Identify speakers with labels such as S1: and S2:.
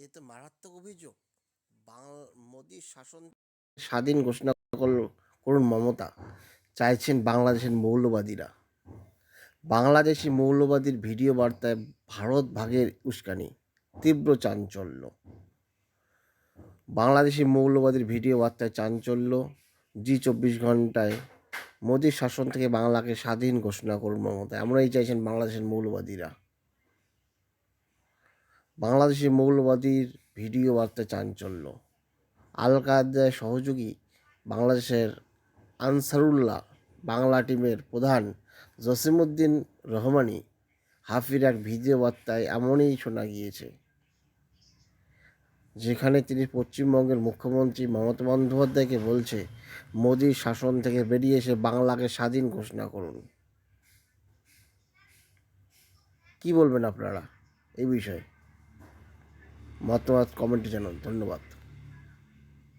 S1: এ তো মারাত্মক অভিযোগ। মোদির শাসন স্বাধীন ঘোষণা করল- করুন মমতা। চাইছেন বাংলাদেশের মৌলবাদীরা। বাংলাদেশি মৌলবাদীর ভিডিও বার্তায় ভারত ভাগের উস্কানি, তীব্র চাঞ্চল্য। বাংলাদেশি মৌলবাদীর ভিডিও বার্তায় চাঞ্চল্য, জি চব্বিশ ঘন্টায় মোদীর শাসন থেকে বাংলাকে স্বাধীন ঘোষণা করুন মমতা। এমনই চাইছেন বাংলাদেশের মৌলবাদীরা। বাংলাদেশি মৌলবাদীর ভিডিও বার্তা চাঞ্চল্য। আল কায়দার সহযোগী বাংলাদেশের আনসারুল্লাহ, বাংলা টিমের প্রধান জসিমউদ্দিন রহমানি হাফির এক ভিডিও বার্তায় এমনই শোনা গিয়েছে, যেখানে তিনি পশ্চিমবঙ্গের মুখ্যমন্ত্রী মমতা বন্দ্যোপাধ্যায়কে বলছে মোদির শাসন থেকে বেরিয়ে এসে বাংলাকে স্বাধীন ঘোষণা করুন। কি বলবেন আপনারা এই বিষয়ে? মতামত কমেন্টে জানান। ধন্যবাদ।